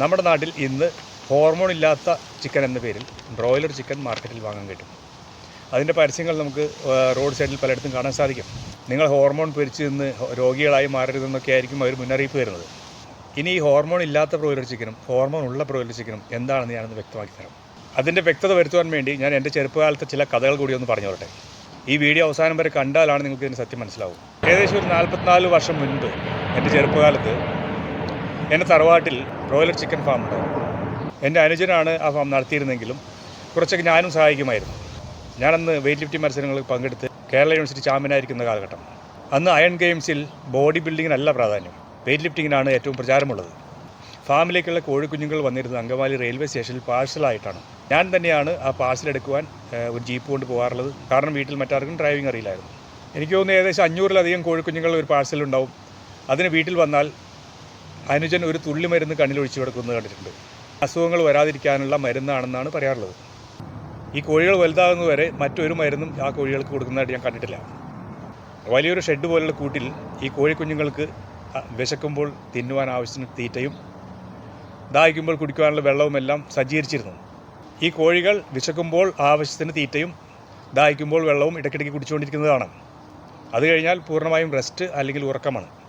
നമ്മുടെ നാട്ടിൽ ഇന്ന് ഹോർമോൺ ഇല്ലാത്ത ചിക്കൻ എന്ന പേരിൽ ബ്രോയിലർ ചിക്കൻ മാർക്കറ്റിൽ വാങ്ങാൻ കിട്ടും. അതിന്റെ പരസ്യങ്ങൾ നമുക്ക് റോഡ് സൈഡിൽ പലയിടത്തും കാണാൻ സാധിക്കും. നിങ്ങൾ ഹോർമോൺ പൊരിച്ച് നിന്ന് രോഗികളായി മാറരുതെന്നൊക്കെ ആയിരിക്കും അവർ മുന്നറിയിപ്പ് തരുന്നത്. ഇനി ഈ ഹോർമോൺ ഇല്ലാത്ത ബ്രോയിലർ ചിക്കനും ഹോർമോൺ ഉള്ള ബ്രോയിലർ ചിക്കനും എന്താണെന്ന് ഞാനൊന്ന് വ്യക്തമാക്കി തരാം. അതിന്റെ വ്യക്തത വരുത്തുവാൻ വേണ്ടി ഞാൻ എന്റെ ചെറുപ്പകാലത്തെ ചില കഥകൾ കൂടി ഒന്ന് പറഞ്ഞു തരട്ടെ. ഈ വീഡിയോ അവസാനം വരെ കണ്ടാലാണ് നിങ്ങൾക്ക് ഇതിന്റെ സത്യം മനസ്സിലാവും. ഏകദേശം ഒരു നാൽപ്പത്തിനാല് വർഷം മുൻപ് എന്റെ ചെറുപ്പകാലത്ത് എന്റെ തറവാട്ടിൽ ബ്രോയിലർ ചിക്കൻ ഫാം ഉണ്ടായിരുന്നു എന്റെ അനുജനാണ് ആ ഫാം നടത്തിയിരുന്നെങ്കിലും കുറച്ചൊക്കെ ഞാനും സഹായിക്കുമായിരുന്നു. ഞാനന്ന് വെയിറ്റ് ലിഫ്റ്റിംഗ് മത്സരങ്ങളിൽ പങ്കെടുത്ത് കേരള യൂണിവേഴ്സിറ്റി ചാമ്പ്യനായിരിക്കുന്ന കാലഘട്ടം. അന്ന് അയൺ ഗെയിംസിൽ ബോഡി ബിൽഡിങ്ങിനല്ല പ്രാധാന്യം. വെയിറ്റ് ലിഫ്റ്റിങ്ങിനാണ് ഏറ്റവും പ്രചാരമുള്ളത്. ഫാമിലേക്കുള്ള കോഴിക്കുഞ്ഞുങ്ങൾ വന്നിരുന്നത് അങ്കമാലി റെയിൽവേ സ്റ്റേഷനിൽ പാഴ്സലായിട്ടാണ് ഞാൻ തന്നെയാണ് ആ പാഴ്സൽ എടുക്കുവാൻ ഒരു ജീപ്പ് കൊണ്ട് പോകാറുള്ളത്. കാരണം വീട്ടിൽ മറ്റാർക്കും ഡ്രൈവിംഗ് അറിയില്ലായിരുന്നു. എനിക്ക് തോന്നുന്നു ഏകദേശം അഞ്ഞൂറിലധികം കോഴിക്കുഞ്ഞുങ്ങൾ ഒരു പാഴ്സലുണ്ടാവും അതിന് വീട്ടിൽ വന്നാൽ അനുജൻ ഒരു തുള്ളി മരുന്ന് കണ്ണിലൊഴിച്ചു കിടക്കുന്നത് കണ്ടിട്ടുണ്ട്. അസുഖങ്ങൾ വരാതിരിക്കാനുള്ള മരുന്നാണെന്നാണ് പറയാറുള്ളത്. ഈ കോഴികൾ വലുതാകുന്നതുവരെ മറ്റൊരു മരുന്നും ആ കോഴികൾക്ക് കൊടുക്കുന്നതായിട്ട് ഞാൻ കണ്ടിട്ടില്ല. വലിയൊരു ഷെഡ് പോലുള്ള കൂട്ടിൽ ഈ കോഴിക്കുഞ്ഞുങ്ങൾക്ക് വിശക്കുമ്പോൾ തിന്നുവാൻ ആവശ്യത്തിന് തീറ്റയും ദാഹിക്കുമ്പോൾ കുടിക്കുവാനുള്ള വെള്ളവുമെല്ലാം സജ്ജീകരിച്ചിരുന്നു. ഈ കോഴികൾ വിശക്കുമ്പോൾ ആവശ്യത്തിന് തീറ്റയും ദാഹിക്കുമ്പോൾ വെള്ളവും ഇടയ്ക്കിടയ്ക്ക് കുടിച്ചുകൊണ്ടിരിക്കുന്നതാണ്. അത് കഴിഞ്ഞാൽ പൂർണമായും റെസ്റ്റ് അല്ലെങ്കിൽ ഉറക്കമാണ്.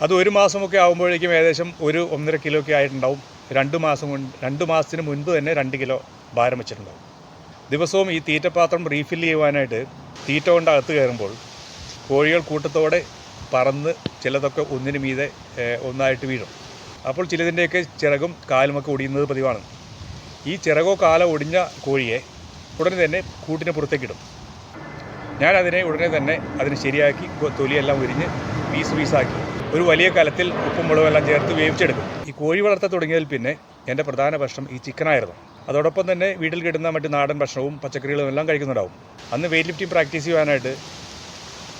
അത് ഒരു മാസമൊക്കെ ആകുമ്പോഴേക്കും ഏകദേശം ഒരു ഒന്നര കിലോ ഒക്കെ ആയിട്ടുണ്ടാവും. രണ്ട് മാസം രണ്ട് മാസത്തിന് മുൻപ് തന്നെ രണ്ട് കിലോ ഭാരം വെച്ചിട്ടുണ്ടാവും. ദിവസവും ഈ തീറ്റപാത്രം റീഫില്ല് ചെയ്യുവാനായിട്ട് തീറ്റ കൊണ്ട് അകത്ത് കയറുമ്പോൾ കോഴികൾ കൂട്ടത്തോടെ പറന്ന് ചിലതൊക്കെ ഒന്നിനു മീതെ ഒന്നായിട്ട് വീഴും. അപ്പോൾ ചിലതിന്റെയൊക്കെ ചിറകും കാലുമൊക്കെ ഒടിയുന്നത് പതിവാണ്. ഈ ചിറകോ കാലോ ഒടിഞ്ഞ കോഴിയെ ഉടനെ തന്നെ കൂട്ടിന് പുറത്തേക്കിടും ഞാൻ അതിനെ ഉടനെ തന്നെ അതിന് ശരിയാക്കി തൊലിയെല്ലാം ഉരിഞ്ഞ് പീസ് പീസാക്കി ഒരു വലിയ കലത്തിൽ ഉപ്പും മുളകും എല്ലാം ചേർത്ത് വേവിച്ചെടുക്കും. ഈ കോഴി വളർത്ത തുടങ്ങിയതിൽ പിന്നെ എന്റെ പ്രധാന ഭക്ഷണം ഈ ചിക്കനായിരുന്നു. അതോടൊപ്പം തന്നെ വീട്ടിൽ കിട്ടുന്ന മറ്റ് നാടൻ ഭക്ഷണവും പച്ചക്കറികളും എല്ലാം കഴിക്കുന്നുണ്ടാവും. അന്ന് വെയിറ്റ് ലിഫ്റ്റിംഗ് പ്രാക്ടീസ് ചെയ്യാനായിട്ട്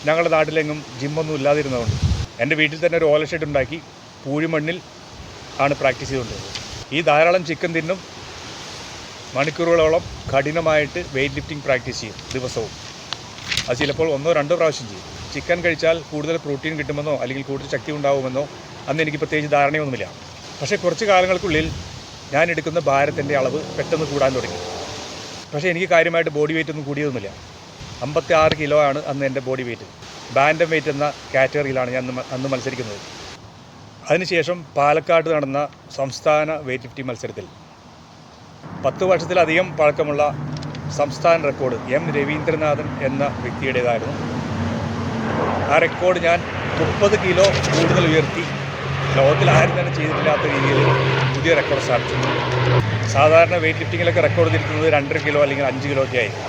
ഞങ്ങളുടെ നാട്ടിലെങ്ങും ജിമ്മൊന്നും ഇല്ലാതിരുന്നതുകൊണ്ട് എന്റെ വീട്ടിൽ തന്നെ ഒരു ഓല ഷെഡ് ഉണ്ടാക്കി പൂഴിമണ്ണിൽ ആണ് പ്രാക്ടീസ് ചെയ്തുകൊണ്ടിരുന്നത്. ഈ ധാരാളം ചിക്കൻ തിന്നും മണിക്കൂറുകളോളം കഠിനമായിട്ട് വെയിറ്റ് ലിഫ്റ്റിംഗ് പ്രാക്ടീസ് ചെയ്യും ദിവസവും. അത് ചിലപ്പോൾ ഒന്നോ രണ്ടോ പ്രാവശ്യം ചെയ്യും. ചിക്കൻ കഴിച്ചാൽ കൂടുതൽ പ്രോട്ടീൻ കിട്ടുമെന്നോ അല്ലെങ്കിൽ കൂടുതൽ ശക്തി ഉണ്ടാവുമെന്നോ അന്ന് എനിക്ക് പ്രത്യേകിച്ച് ധാരണയൊന്നുമില്ല. പക്ഷേ കുറച്ച് കാലങ്ങൾക്കുള്ളിൽ ഞാൻ എടുക്കുന്ന ഭാരത്തിന്റെ അളവ് പെട്ടെന്ന് കൂടാൻ തുടങ്ങി. പക്ഷേ എനിക്ക് കാര്യമായിട്ട് ബോഡി വെയിറ്റ് ഒന്നും കൂടിയതൊന്നുമില്ല. അമ്പത്തി ആറ് കിലോ ആണ് അന്ന് എന്റെ ബോഡി വെയിറ്റ് ബാൻഡം വെയിറ്റ് എന്ന കാറ്റഗറിയിലാണ് ഞാൻ അന്ന് മത്സരിക്കുന്നത്. അതിനുശേഷം പാലക്കാട് നടന്ന സംസ്ഥാന വെയിറ്റ് ലിഫ്റ്റിംഗ് മത്സരത്തിൽ. പത്ത് വർഷത്തിലധികം പഴക്കമുള്ള സംസ്ഥാന റെക്കോർഡ് എം രവീന്ദ്രനാഥൻ എന്ന വ്യക്തിയുടേതായിരുന്നു. ആ റെക്കോർഡ് ഞാൻ മുപ്പത് കിലോ കൂടുതൽ ഉയർത്തി. ലോകത്തിൽ ആരും തന്നെ ചെയ്തിട്ടില്ലാത്ത രീതിയിൽ പുതിയ റെക്കോർഡ് സ്ഥാപിച്ചു സാധാരണ വെയിറ്റ് ലിഫ്റ്റിങ്ങിലൊക്കെ റെക്കോർഡ് ചെയ്തിരിക്കുന്നത് രണ്ടര കിലോ അല്ലെങ്കിൽ അഞ്ച് കിലോ ഒക്കെ ആയിരിക്കും.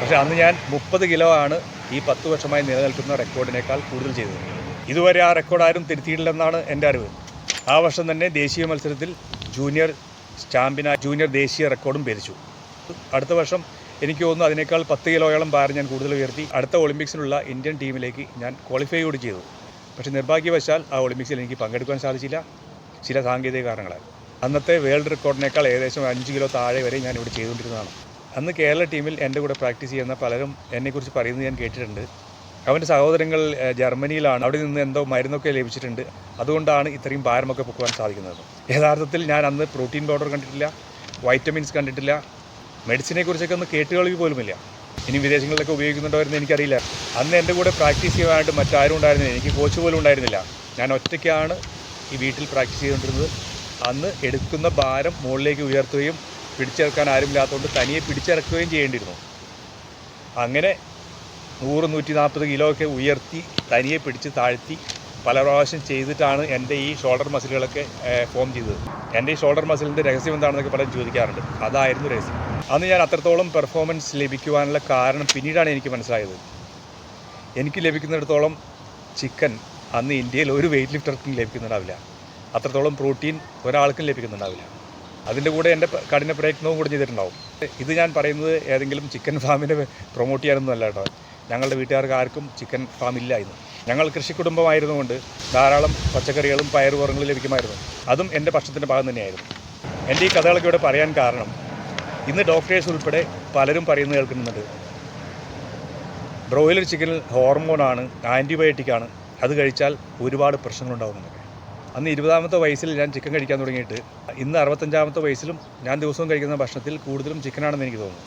പക്ഷേ അന്ന് ഞാൻ മുപ്പത് കിലോ ആണ് ഈ പത്ത് വർഷമായി നിലനിൽക്കുന്ന റെക്കോർഡിനേക്കാൾ കൂടുതൽ ചെയ്തത്. ഇതുവരെ ആ റെക്കോർഡ് ആരും തിരുത്തിയിട്ടില്ലെന്നാണ് എന്റെ അറിവ്. ആ വർഷം തന്നെ ദേശീയ മത്സരത്തിൽ ജൂനിയർ ചാമ്പ്യനായ ജൂനിയർ ദേശീയ റെക്കോർഡും ഭരിച്ചു. അടുത്ത വർഷം എനിക്ക് തോന്നുന്നു അതിനേക്കാൾ പത്ത് കിലോയോളം ഭാരം ഞാൻ കൂടുതൽ ഉയർത്തി അടുത്ത ഒളിമ്പിക്സിലുള്ള ഇന്ത്യൻ ടീമിലേക്ക് ഞാൻ ക്വാളിഫൈ കൂടി ചെയ്തു. പക്ഷേ നിർഭാഗ്യവശാൽ ആ ഒളിമ്പിക്സിൽ എനിക്ക് പങ്കെടുക്കാൻ സാധിച്ചില്ല. ചില സാങ്കേതിക കാരണങ്ങളാൽ. അന്നത്തെ വേൾഡ് റെക്കോർഡിനേക്കാൾ ഏകദേശം അഞ്ച് കിലോ താഴെ വരെ ഞാൻ ഇവിടെ ചെയ്തുകൊണ്ടിരുന്നതാണ്. അന്ന് കേരള ടീമിൽ എന്റെ കൂടെ പ്രാക്ടീസ് ചെയ്യുന്ന പലരും എന്നെക്കുറിച്ച് പറയുന്നത് ഞാൻ കേട്ടിട്ടുണ്ട്. അവന്റെ സഹോദരങ്ങൾ ജർമ്മനിയിലാണ്. അവിടെ നിന്ന് എന്തോ മരുന്നൊക്കെ ലഭിച്ചിട്ടുണ്ട്. അതുകൊണ്ടാണ് ഇത്രയും ഭാരമൊക്കെ പൊക്കുവാൻ സാധിക്കുന്നത്. യഥാർത്ഥത്തിൽ ഞാൻ അന്ന് പ്രോട്ടീൻ പൗഡർ കണ്ടിട്ടില്ല വൈറ്റമിൻസ് കണ്ടിട്ടില്ല മെഡിസിനെ കുറിച്ചൊക്കെ ഒന്ന് കേട്ടുകളി പോലുമില്ല. ഇനി വിദേശങ്ങളിലൊക്കെ ഉപയോഗിക്കുന്നുണ്ടോ എന്ന് എനിക്കറിയില്ല. അന്ന് എന്റെ കൂടെ പ്രാക്ടീസ് ചെയ്യാനായിട്ട് മറ്റാരും ഉണ്ടായിരുന്നില്ല. എനിക്ക് കോച്ച് പോലും ഉണ്ടായിരുന്നില്ല. ഞാൻ ഒറ്റയ്ക്കാണ് ഈ വീട്ടിൽ പ്രാക്ടീസ് ചെയ്തുകൊണ്ടിരുന്നത്. അന്ന് എടുക്കുന്ന ഭാരം മുകളിലേക്ക് ഉയർത്തുകയും പിടിച്ചിറക്കാൻ ആരുമില്ലാത്തതുകൊണ്ട് തനിയെ പിടിച്ചിറക്കുകയും ചെയ്യേണ്ടിയിരുന്നു. അങ്ങനെ നൂറ് നൂറ്റി നാൽപ്പത് കിലോ ഒക്കെ ഉയർത്തി തനിയെ പിടിച്ച് താഴ്ത്തി പല പ്രാവശ്യം ചെയ്തിട്ടാണ് എന്റെ ഈ ഷോൾഡർ മസിലുകളൊക്കെ ഫോം ചെയ്തത്. എന്റെ ഈ ഷോൾഡർ മസിലിന്റെ രഹസ്യം എന്താണെന്നൊക്കെ പലരും ചോദിക്കാറുണ്ട്. അതായിരുന്നു രഹസ്യം. അന്ന് ഞാൻ അത്രത്തോളം പെർഫോമൻസ് ലഭിക്കുവാനുള്ള കാരണം പിന്നീടാണ് എനിക്ക് മനസ്സിലായത്. എനിക്ക് ലഭിക്കുന്നിടത്തോളം ചിക്കൻ അന്ന് ഇന്ത്യയിൽ ഒരു വെയിറ്റ് ലിഫ്റ്റർക്കും ലഭിക്കുന്നുണ്ടാവില്ല. അത്രത്തോളം പ്രോട്ടീൻ ഒരാൾക്കും ലഭിക്കുന്നുണ്ടാവില്ല. അതിന്റെ കൂടെ എന്റെ കഠിന പ്രയത്നവും കൂടി ചെയ്തിട്ടുണ്ടാവും. ഇത് ഞാൻ പറയുന്നത് ഏതെങ്കിലും ചിക്കൻ ഫാമിനെ പ്രൊമോട്ട് ചെയ്യാനൊന്നും അല്ല കേട്ടോ. ഞങ്ങളുടെ വീട്ടുകാർക്ക് ആർക്കും ചിക്കൻ ഫാം ഇല്ല ഇന്ന്. ഞങ്ങൾ കൃഷി കൊണ്ട് ധാരാളം പച്ചക്കറികളും പയറുവർഗങ്ങളും ലഭിക്കുമായിരുന്നു. അതും എന്റെ ഭക്ഷണത്തിന്റെ ഭാഗം തന്നെയായിരുന്നു. എന്റെ ഈ കഥകളൊക്കെ ഇവിടെ പറയാൻ കാരണം ഇന്ന് ഡോക്ടേഴ്സ് ഉൾപ്പെടെ പലരും പറയുന്നത് കേൾക്കുന്നുണ്ട്. ബ്രോയിലർ ചിക്കനിൽ ഹോർമോണാണ് ആന്റിബയോട്ടിക്കാണ് അത് കഴിച്ചാൽ ഒരുപാട് പ്രശ്നങ്ങളുണ്ടാകുന്നുണ്ട് അന്ന് ഇരുപതാമത്തെ വയസ്സിൽ ഞാൻ ചിക്കൻ കഴിക്കാൻ തുടങ്ങിയിട്ട് ഇന്ന് അറുപത്തഞ്ചാമത്തെ വയസ്സിലും ഞാൻ ദിവസവും കഴിക്കുന്ന ഭക്ഷണത്തിൽ കൂടുതലും ചിക്കനാണെന്ന് എനിക്ക് തോന്നുന്നു.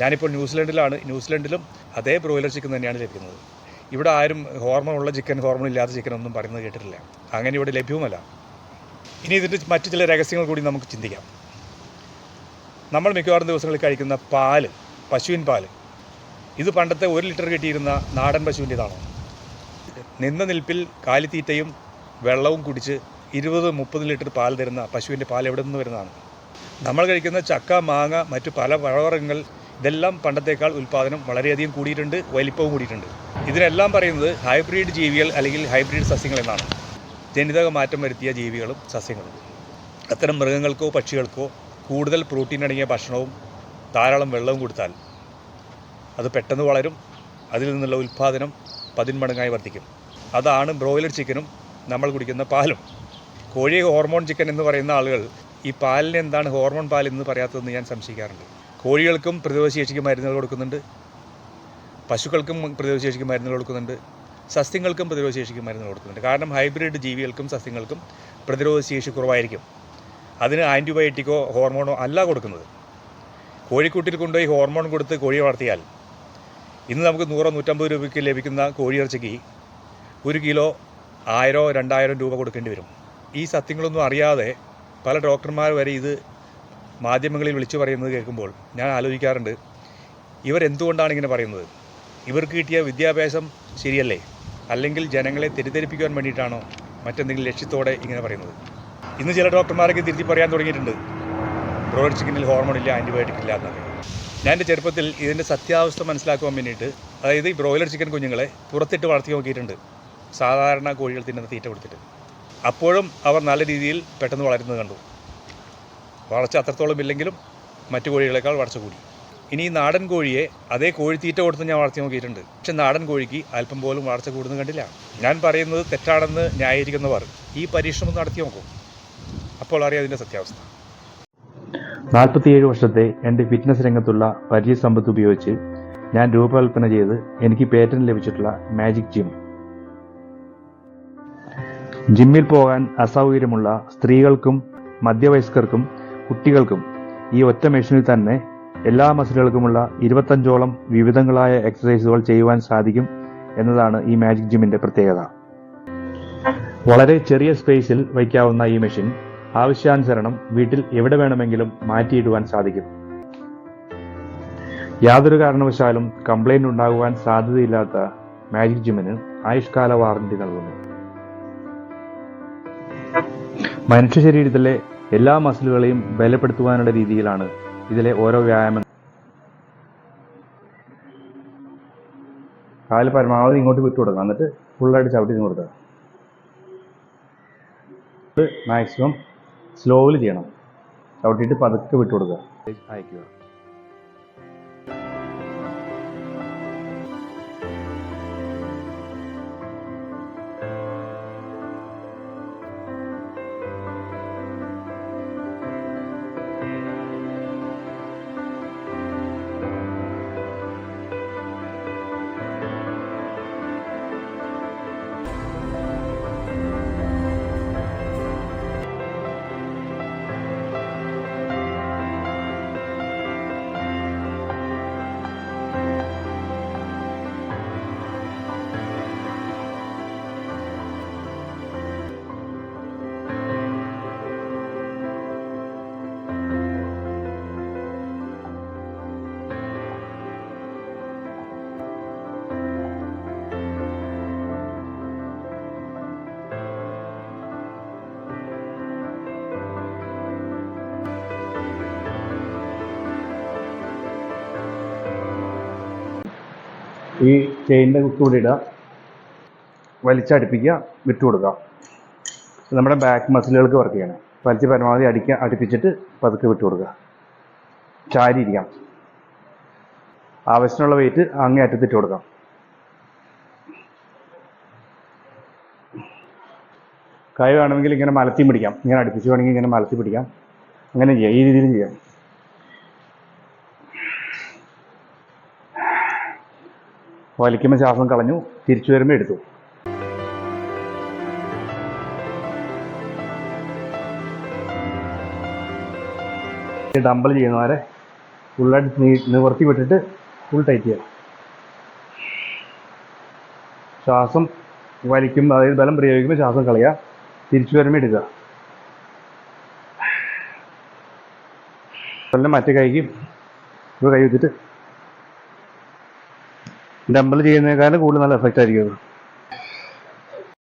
ഞാനിപ്പോൾ ന്യൂസിലൻഡിലാണ്. ന്യൂസിലൻഡിലും അതേ ബ്രോയിലർ ചിക്കൻ തന്നെയാണ് ലഭിക്കുന്നത്. ഇവിടെ ആരും ഹോർമോൺ ഉള്ള ചിക്കൻ ഹോർമോൺ ഇല്ലാത്ത ചിക്കൻ ഒന്നും പറയുന്നത് കേട്ടിട്ടില്ല. അങ്ങനെ ഇവിടെ ലഭ്യവുമല്ല ഇനി ഇതിന്റെ മറ്റു ചില രഹസ്യങ്ങൾ കൂടി നമുക്ക് ചിന്തിക്കാം. നമ്മൾ മിക്കവാറും ദിവസങ്ങളിൽ കഴിക്കുന്ന പാൽ പശുവിൻ പാൽ ഇത് പണ്ടത്തെ ഒരു ലിറ്റർ കിട്ടിയിരുന്ന നാടൻ പശുവിന്റെതാണോ? നിന്ന നിൽപ്പിൽ കാലിത്തീറ്റയും വെള്ളവും കുടിച്ച് ഇരുപത് മുപ്പത് ലിറ്റർ പാൽ തരുന്ന പശുവിന്റെ പാൽ എവിടെ നിന്ന് വരുന്നതാണ്? നമ്മൾ കഴിക്കുന്ന ചക്ക മാങ്ങ മറ്റു പല പഴവർഗങ്ങൾ ഇതെല്ലാം പണ്ടത്തേക്കാൾ ഉൽപ്പാദനം വളരെയധികം കൂടിയിട്ടുണ്ട് വലിപ്പവും കൂടിയിട്ടുണ്ട്. ഇതിനെല്ലാം പറയുന്നത് ഹൈബ്രിഡ് ജീവികൾ അല്ലെങ്കിൽ ഹൈബ്രിഡ് സസ്യങ്ങൾ എന്നാണ്. ജനിതക മാറ്റം വരുത്തിയ ജീവികളും സസ്യങ്ങളും. അത്തരം മൃഗങ്ങൾക്കോ പക്ഷികൾക്കോ കൂടുതൽ പ്രോട്ടീൻ അടങ്ങിയ ഭക്ഷണവും ധാരാളം വെള്ളവും കൊടുത്താൽ അത് പെട്ടെന്ന് വളരും അതിൽ നിന്നുള്ള ഉൽപ്പാദനം പതിന്മടങ്ങായി വർദ്ധിക്കും. അതാണ് ബ്രോയിലർ ചിക്കനും നമ്മൾ കുടിക്കുന്ന പാലും. കോഴി ഹോർമോൺ ചിക്കൻ എന്ന് പറയുന്ന ആളുകൾ ഈ പാലിന് എന്താണ് ഹോർമോൺ പാൽ എന്ന് പറയാത്തതെന്ന് ഞാൻ സംശയിക്കാറുണ്ട്. കോഴികൾക്കും പ്രതിരോധശേഷിക്ക് മരുന്നുകൾ കൊടുക്കുന്നുണ്ട്. പശുക്കൾക്കും പ്രതിരോധശേഷിക്ക് മരുന്നുകൾ കൊടുക്കുന്നുണ്ട്. സസ്യങ്ങൾക്കും പ്രതിരോധശേഷിക്ക് മരുന്നുകൾ കൊടുക്കുന്നുണ്ട്. കാരണം ഹൈബ്രിഡ് ജീവികൾക്കും സസ്യങ്ങൾക്കും പ്രതിരോധശേഷി കുറവായിരിക്കും. അതിന് ആന്റിബയോട്ടിക്കോ ഹോർമോണോ അല്ല കൊടുക്കുന്നത്. കോഴിക്കൂട്ടിൽ കൊണ്ടുപോയി ഹോർമോൺ കൊടുത്ത് കോഴി വളർത്തിയാൽ ഇന്ന് നമുക്ക് നൂറോ നൂറ്റമ്പത് രൂപയ്ക്ക് ലഭിക്കുന്ന കോഴിയിറച്ചിക്ക് ഒരു കിലോ ആയിരോ രണ്ടായിരം രൂപ കൊടുക്കേണ്ടി വരും. ഈ സത്യങ്ങളൊന്നും അറിയാതെ പല ഡോക്ടർമാർ വരെ ഇത് മാധ്യമങ്ങളിൽ വിളിച്ചു പറയുന്നത് കേൾക്കുമ്പോൾ ഞാൻ ആലോചിക്കാറുണ്ട്. ഇവരെന്തുകൊണ്ടാണ് ഇങ്ങനെ പറയുന്നത്? ഇവർക്ക് കിട്ടിയ വിദ്യാഭ്യാസം ശരിയല്ലേ? അല്ലെങ്കിൽ ജനങ്ങളെ തെറ്റിദ്ധരിപ്പിക്കാൻ വേണ്ടിയിട്ടാണോ മറ്റെന്തെങ്കിലും ലക്ഷ്യത്തോടെ ഇങ്ങനെ പറയുന്നത്? ഇന്ന് ചില ഡോക്ടർമാരൊക്കെ തിരുത്തി പറയാൻ തുടങ്ങിയിട്ടുണ്ട്. ബ്രോയിലർ ചിക്കനിൽ ഹോർമോൺ ഇല്ല ആന്റിബയോട്ടിക് ഇല്ല എന്നൊക്കെ ഞാൻ എന്റെ ചെറുപ്പത്തിൽ ഇതിന്റെ സത്യാവസ്ഥ മനസ്സിലാക്കുവാൻ വേണ്ടിയിട്ട് അതായത് ഈ ബ്രോയിലർ ചിക്കൻ കുഞ്ഞുങ്ങളെ പുറത്തിട്ട് വളർത്തി നോക്കിയിട്ടുണ്ട്. സാധാരണ കോഴികൾ തിന്നുന്ന തീറ്റ കൊടുത്തിട്ട്. അപ്പോഴും അവർ നല്ല രീതിയിൽ പെട്ടെന്ന് വളരുന്നത് കണ്ടു. വളർച്ച അത്രത്തോളം ഇല്ലെങ്കിലും മറ്റു കോഴികളേക്കാൾ വളർച്ച കൂടി. ഇനി നാടൻ കോഴിയെ അതേ കോഴിത്തീറ്റ കൊടുത്ത് ഞാൻ വളർത്തി നോക്കിയിട്ടുണ്ട്. പക്ഷെ നാടൻ കോഴിക്ക് അല്പം പോലും വളർച്ച കൂടുന്നത് കണ്ടില്ല. ഞാൻ പറയുന്നത് തെറ്റാണെന്ന് ന്യായീകരിക്കുന്നവർ ഈ പരീക്ഷണം നടത്തി നോക്കും. അപ്പോൾ അറിയാം അതിന്റെ സത്യാവസ്ഥ. നാൽപ്പത്തിയേഴ് വർഷത്തെ എന്റെ ഫിറ്റ്നസ് രംഗത്തുള്ള പരിചയ സമ്പത്ത് ഉപയോഗിച്ച് ഞാൻ രൂപകൽപ്പന ചെയ്ത് എനിക്ക് പേറ്റന്റ് ലഭിച്ചിട്ടുള്ള മാജിക് ജിം ജിമ്മിൽ പോകാൻ അസൗകര്യമുള്ള സ്ത്രീകൾക്കും മധ്യവയസ്കർക്കും കുട്ടികൾക്കും ഈ ഒറ്റ മെഷീനിൽ തന്നെ എല്ലാ മസിലുകൾക്കുമുള്ള ഇരുപത്തഞ്ചോളം വിവിധങ്ങളായ എക്സസൈസുകൾ ചെയ്യുവാൻ സാധിക്കും എന്നതാണ് ഈ മാജിക് ജിമ്മിന്റെ പ്രത്യേകത. വളരെ ചെറിയ സ്പേസിൽ വയ്ക്കാവുന്ന ഈ മെഷീൻ ആവശ്യാനുസരണം വീട്ടിൽ എവിടെ വേണമെങ്കിലും മാറ്റിയിടുവാൻ സാധിക്കും. യാതൊരു കാരണവശാലും കംപ്ലൈന്റ് ഉണ്ടാകുവാൻ സാധ്യതയില്ലാത്ത മാജിക് ജിമ്മിന് ആയുഷ്കാല വാറന്റി നൽകുന്നു. മനുഷ്യ ശരീരത്തിലെ എല്ലാ മസിലുകളെയും ബലപ്പെടുത്തുവാനുള്ള രീതിയിലാണ് ഇതിലെ ഓരോ വ്യായാമം കാൽ പരമാവധി ഇങ്ങോട്ട് വിട്ടു കൊടുക്കുക എന്നിട്ട് ഫുള്ളായിട്ട് ചവിട്ടി കൊടുക്കുക. മാക്സിമം സ്ലോവിൽ ചെയ്യണം. ചവിട്ടിയിട്ട് പതുക്കെ വിട്ടു കൊടുക്കുക. അയക്കുക. ഈ ചെയിന്റെ കുത്ത് കൂടി ഇടുക. വലിച്ചടിപ്പിക്കുക വിട്ടു കൊടുക്കുക. നമ്മുടെ ബാക്ക് മസിലുകൾക്ക് വർക്ക് ചെയ്യണം. വലിച്ച് പരമാവധി അടിക്കുക അടുപ്പിച്ചിട്ട് പതുക്കെ വിട്ടു കൊടുക്കുക. ചാരി ഇരിക്കാം ആവശ്യത്തിനുള്ള വെയിറ്റ് അങ്ങേ അറ്റത്തിട്ട് കൊടുക്കാം. കൈ വേണമെങ്കിൽ ഇങ്ങനെ മലത്തി പിടിക്കാം. ഇങ്ങനെ അടുപ്പിച്ച് വേണമെങ്കിൽ ഇങ്ങനെ മലത്തി പിടിക്കാം. അങ്ങനെ ചെയ്യാം. ഈ രീതിയിലും ചെയ്യാം. വലിക്കുമ്പോൾ ശ്വാസം കളഞ്ഞു തിരിച്ചു വരുമ്പോൾ എടുത്തു. ഡംബൽ ചെയ്യുന്നവരെ ഫുള്ളായിട്ട് നീ നിവർത്തി വിട്ടിട്ട് ഫുൾ ടൈറ്റ് ചെയ്യാം ശ്വാസം വലിക്കുമ്പോൾ അതായത് ബലം പ്രയോഗിക്കുമ്പോൾ ശ്വാസം കളയുക തിരിച്ചു വരുമ്പോൾ എടുക്കുക. മറ്റേ കൈക്ക് ഒരു കൈ വെച്ചിട്ട് ഡമ്പൽ ചെയ്യുന്നതിനേക്കാളും കൂടുതൽ നല്ല എഫക്റ്റ് ആയിരിക്കും അത്.